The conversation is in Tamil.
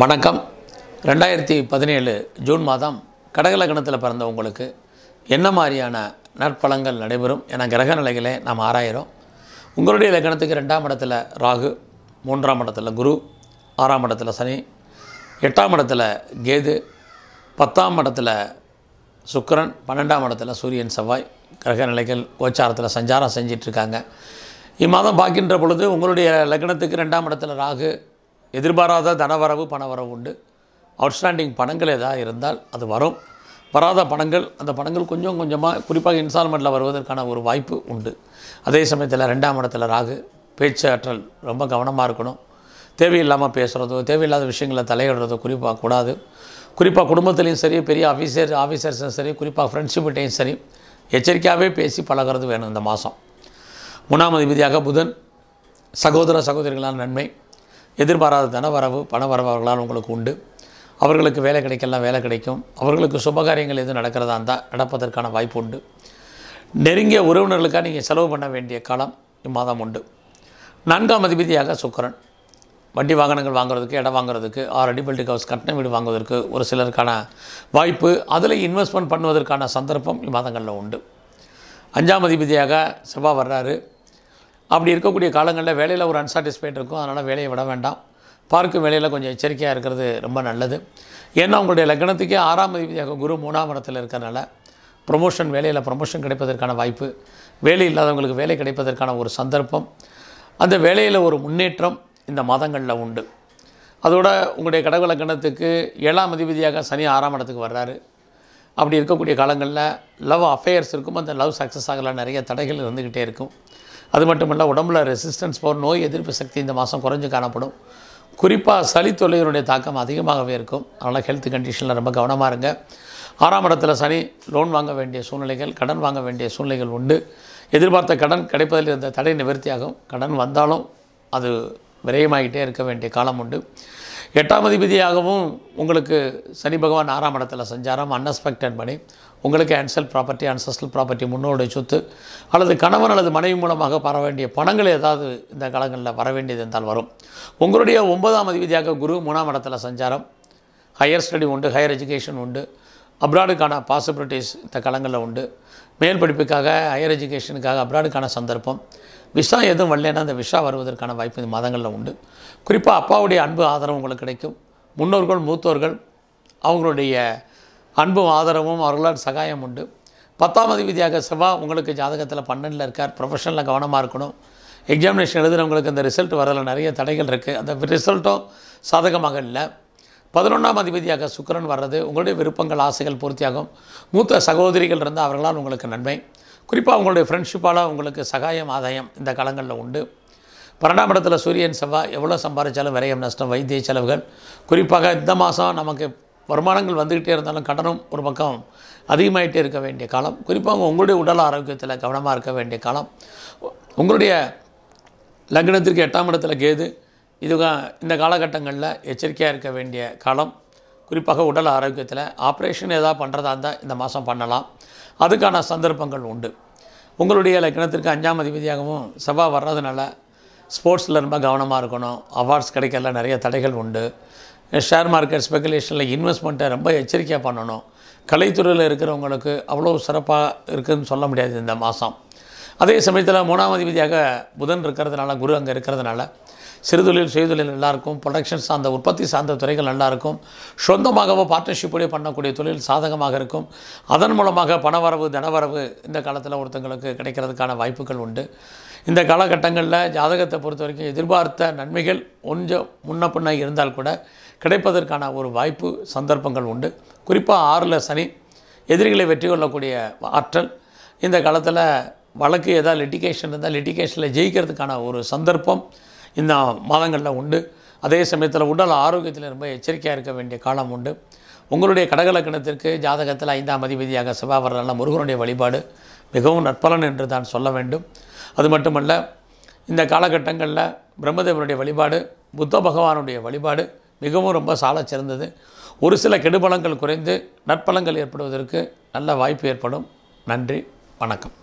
வணக்கம். ரெண்டாயிரத்தி பதினேழு ஜூன் மாதம் கடகலக்கணத்தில் பிறந்த உங்களுக்கு என்ன மாதிரியான நற்பலங்கள் நடைபெறும் என கிரக நிலைகளை நாம் ஆராயிறோம். உங்களுடைய லக்கணத்துக்கு ரெண்டாம் இடத்துல ராகு மூன்றாம் இடத்துல குரு ஆறாம் இடத்துல சனி எட்டாம் இடத்துல கேது பத்தாம் இடத்துல சுக்கரன் பன்னெண்டாம் இடத்துல சூரியன் செவ்வாய் கிரக நிலைகள் கோச்சாரத்தில் சஞ்சாரம் செஞ்சிட்ருக்காங்க. இம்மாதம் பார்க்கின்ற பொழுது உங்களுடைய லக்னத்துக்கு ரெண்டாம் இடத்துல ராகு எதிர்பாராத தனவரவு பணவரவு உண்டு. அவுட்ஸ்டாண்டிங் பணங்கள் ஏதாவது இருந்தால் அது வரும். வராத பணங்கள் அந்த பணங்கள் கொஞ்சம் கொஞ்சமாக குறிப்பாக இன்ஸ்டால்மெண்ட்டில் வருவதற்கான ஒரு வாய்ப்பு உண்டு. அதே சமயத்தில் ரெண்டாம் இடத்துல ராகு பேச்சாற்றல் ரொம்ப கவனமாக இருக்கணும். தேவையில்லாமல் பேசுகிறதோ தேவையில்லாத விஷயங்களை தலையிடுறதோ குறிப்பாக கூடாது. குறிப்பாக குடும்பத்துலேயும் சரி பெரிய ஆஃபீஸர் ஆஃபீஸர்ஸும் சரி குறிப்பாக ஃப்ரெண்ட்ஷிப்கிட்டையும் சரி எச்சரிக்கையாகவே பேசி பழகிறது வேணும் இந்த மாதம் மூணாம் அதிபதியாக புதன் சகோதர சகோதரிகளான நன்மை. எதிர்பாராத தனவரவு பணவரவு அவர்களால் உங்களுக்கு உண்டு. அவர்களுக்கு வேலை கிடைக்கலாம் வேலை கிடைக்கும். அவர்களுக்கு சுபகாரியங்கள் எதுவும் நடக்கிறதா இருந்தால் நடப்பதற்கான வாய்ப்பு உண்டு. நெருங்கிய உறவினர்களுக்காக நீங்கள் செலவு பண்ண வேண்டிய காலம் இம்மாதம் உண்டு. நான்காம் அதிபதியாக சுக்கரன். வண்டி வாகனங்கள் வாங்குறதுக்கு இடம் வாங்குறதுக்கு ஆர் அடி பில்டிங் ஹவுஸ் கட்டண வீடு வாங்குவதற்கு ஒரு சிலருக்கான வாய்ப்பு. அதில் இன்வெஸ்ட்மெண்ட் பண்ணுவதற்கான சந்தர்ப்பம் இம்மாதங்களில் உண்டு. அஞ்சாம் அதிபதியாக செவ்வாய் வர்றாரு. அப்படி இருக்கக்கூடிய காலங்களில் வேலையில் ஒரு அன்சாட்டிஸ்ஃபைட் இருக்கும். அதனால் வேலையை விட வேண்டாம். பார்க்கும் வேலையில் கொஞ்சம் எச்சரிக்கையாக இருக்கிறது ரொம்ப நல்லது. ஏன்னா உங்களுடைய லக்னத்துக்கே ஆறாம் அதிபதியாக குரு மூணாம் இடத்தில் இருக்கிறனால ப்ரொமோஷன் வேலையில் ப்ரொமோஷன் கிடைப்பதற்கான வாய்ப்பு வேலை இல்லாதவங்களுக்கு வேலை கிடைப்பதற்கான ஒரு சந்தர்ப்பம் அந்த வேலையில் ஒரு முன்னேற்றம் இந்த மாதங்களில் உண்டு. அதோட உங்களுடைய கடவுள் லக்னத்துக்கு ஏழாம் அதிபதியாக சனி ஆறாம் இடத்துக்கு வர்றாரு. அப்படி இருக்கக்கூடிய காலங்களில் லவ் அஃபேர்ஸ் இருக்கும். அந்த லவ் சக்ஸஸ் ஆகலாம். நிறைய தடைகள் இருந்துக்கிட்டே இருக்கும். அது மட்டும் இல்லை உடம்புல ரெசிஸ்டன்ஸ் போர் நோய் எதிர்ப்பு சக்தி இந்த மாதம் குறைஞ்சு காணப்படும். குறிப்பாக சளி தொல்லையினுடைய தாக்கம் அதிகமாகவே இருக்கும். அதனால் ஹெல்த் கண்டிஷனில் ரொம்ப கவனமாக இருங்க. ஆறாம் இடத்துல சனி லோன் வாங்க வேண்டிய சூழ்நிலைகள் கடன் வாங்க வேண்டிய சூழ்நிலைகள் உண்டு. எதிர்பார்த்த கடன் கிடைப்பதில் இருந்த தடை நிவர்த்தியாகும். கடன் வந்தாலும் அது விரயமாகிட்டே இருக்க வேண்டிய காலம் உண்டு. எட்டாம் அதிபதியாகவும் உங்களுக்கு சனி பகவான் ஆறாம் இடத்துல சஞ்சாரம் அன்எக்ஸ்பெக்டட் மணி உங்களுக்கு அன்சல் ப்ராப்பர்ட்டி அன்சஸ்டல் ப்ராப்பர்ட்டி முன்னோடைய சொத்து அல்லது கணவன் அல்லது மனைவி மூலமாக வர வேண்டிய பணங்கள் ஏதாவது இந்த காலங்களில் வர வேண்டியது இருந்தால் வரும். உங்களுடைய ஒன்பதாம் அதிபதியாக குரு மூணாம் இடத்துல சஞ்சாரம். ஹையர் ஸ்டடி உண்டு ஹையர் எஜுகேஷன் உண்டு. அப்ராடுக்கான பாசிபிலிட்டிஸ் இந்த களங்களில் உண்டு. மேல் படிப்புக்காக ஹையர் எஜுகேஷனுக்காக அப்ராடுக்கான சந்தர்ப்பம். விஷா எதுவும் வரலன்னா அந்த விஷா வருவதற்கான வாய்ப்பு இந்த மாதங்களில் உண்டு. குறிப்பாக அப்பாவுடைய அன்பு ஆதரவு உங்களுக்கு கிடைக்கும். முன்னோர்கள் மூத்தோர்கள் அவங்களுடைய அன்பும் ஆதரவும் அவர்களால் சகாயம் உண்டு. பத்தாம் அதிபதியாக செவ்வா உங்களுக்கு ஜாதகத்தில் பன்னெண்டில் இருக்கார். ப்ரொஃபஷனில் கவனமாக இருக்கணும். எக்ஸாமினேஷன் எழுதுகிறவங்களுக்கு அந்த ரிசல்ட் வரல நிறைய தடைகள் இருக்குது அந்த ரிசல்ட்டும் சாதகமாக இல்லை. பதினொன்றாம் அதிபதியாக சுக்கரன் வர்றது உங்களுடைய விருப்பங்கள் ஆசைகள் பூர்த்தியாகும். மூத்த சகோதரிகள் இருந்தால் அவர்களால் உங்களுக்கு நன்மை. குறிப்பாக உங்களுடைய ஃப்ரெண்ட்ஷிப்பால் உங்களுக்கு சகாயம் ஆதாயம் இந்த காலங்களில் உண்டு. பன்னெண்டாம் இடத்துல சூரியன் செவ்வாய் எவ்வளோ சம்பாதிச்சாலும் விரயம் நஷ்டம் வைத்திய செலவுகள். குறிப்பாக இந்த மாதம் நமக்கு வருமானங்கள் வந்துக்கிட்டே இருந்தாலும் கடனும் ஒரு பக்கம் அதிகமாகிட்டே இருக்க வேண்டிய காலம். குறிப்பாக உங்களுடைய உடல் ஆரோக்கியத்தில் கவனமாக இருக்க வேண்டிய காலம். உங்களுடைய லக்னத்திற்கு எட்டாம் இடத்துல கேது இது இந்த காலகட்டங்களில் எச்சரிக்கையாக இருக்க வேண்டிய காலம் குறிப்பாக உடல் ஆரோக்கியத்தில் ஆப்ரேஷன் ஏதாவது பண்ணுறதா இருந்தால் இந்த மாதம் பண்ணலாம். அதுக்கான சந்தர்ப்பங்கள் உண்டு. உங்களுடைய லக்னத்திற்கு அஞ்சாம் அதிபதியாகவும் செவ்வாய் வர்றதுனால ஸ்போர்ட்ஸில் ரொம்ப கவனமாக இருக்கணும். அவார்ட்ஸ் கிடைக்கல நிறைய தடைகள் உண்டு. ஷேர் மார்க்கெட் ஸ்பெகுலேஷனில் இன்வெஸ்ட்மெண்ட்டை ரொம்ப எச்சரிக்கையாக பண்ணணும். கலைத்துறையில் இருக்கிறவங்களுக்கு அவ்வளோ சிறப்பாக இருக்குதுன்னு சொல்ல முடியாது இந்த மாதம் அதே சமயத்தில் மூணாம் அதிபதியாக புதன் இருக்கிறதுனால குரு அங்கே இருக்கிறதுனால சிறுதொழில் சுயதொழில் நல்லாயிருக்கும் ப்ரொடக்ஷன் சார்ந்த உற்பத்தி சார்ந்த துறைகள் நல்லாயிருக்கும் சொந்தமாகவோ பார்ட்னர்ஷிப்போடய பண்ணக்கூடிய தொழில் சாதகமாக இருக்கும். அதன் மூலமாக பணவரவு தனவரவு இந்த காலத்தில் ஒருத்தங்களுக்கு கிடைக்கிறதுக்கான வாய்ப்புகள் உண்டு. இந்த காலகட்டங்களில் ஜாதகத்தை பொறுத்த வரைக்கும் எதிர்பார்த்த நன்மைகள் கொஞ்சம் முன்ன பின்ன இருந்தால் கூட கிடைப்பதற்கான ஒரு வாய்ப்பு சந்தர்ப்பங்கள் உண்டு. குறிப்பாக ஆறில் சனி எதிரிகளை வெற்றி கொள்ளக்கூடிய ஆற்றல். இந்த காலத்தில் வழக்கு ஏதாவது லிட்டிகேஷன் இருந்தால் லிட்டிகேஷனில் ஜெயிக்கிறதுக்கான ஒரு சந்தர்ப்பம். இந்த மாதங்களில் உண்டு. அதே சமயத்தில் உடல் ஆரோக்கியத்தில் ரொம்ப எச்சரிக்கையாக இருக்க வேண்டிய காலம் உண்டு. உங்களுடைய கடகலக்கணத்திற்கு ஜாதகத்தில் ஐந்தாம் அதிபதியாக செவ்வாய் வர்றதுனால முருகனுடைய வழிபாடு மிகவும் நற்பலன் என்று தான் சொல்ல வேண்டும். அது மட்டுமல்ல இந்த காலகட்டங்களில் பிரம்மதேவனுடைய வழிபாடு புத்த பகவானுடைய வழிபாடு மிகவும் ரொம்ப சாலச் சிறந்தது. ஒரு சில கெடுபலங்கள் குறைந்து நற்பலங்கள் ஏற்படுவதற்கு நல்ல வாய்ப்பு ஏற்படும். நன்றி வணக்கம்.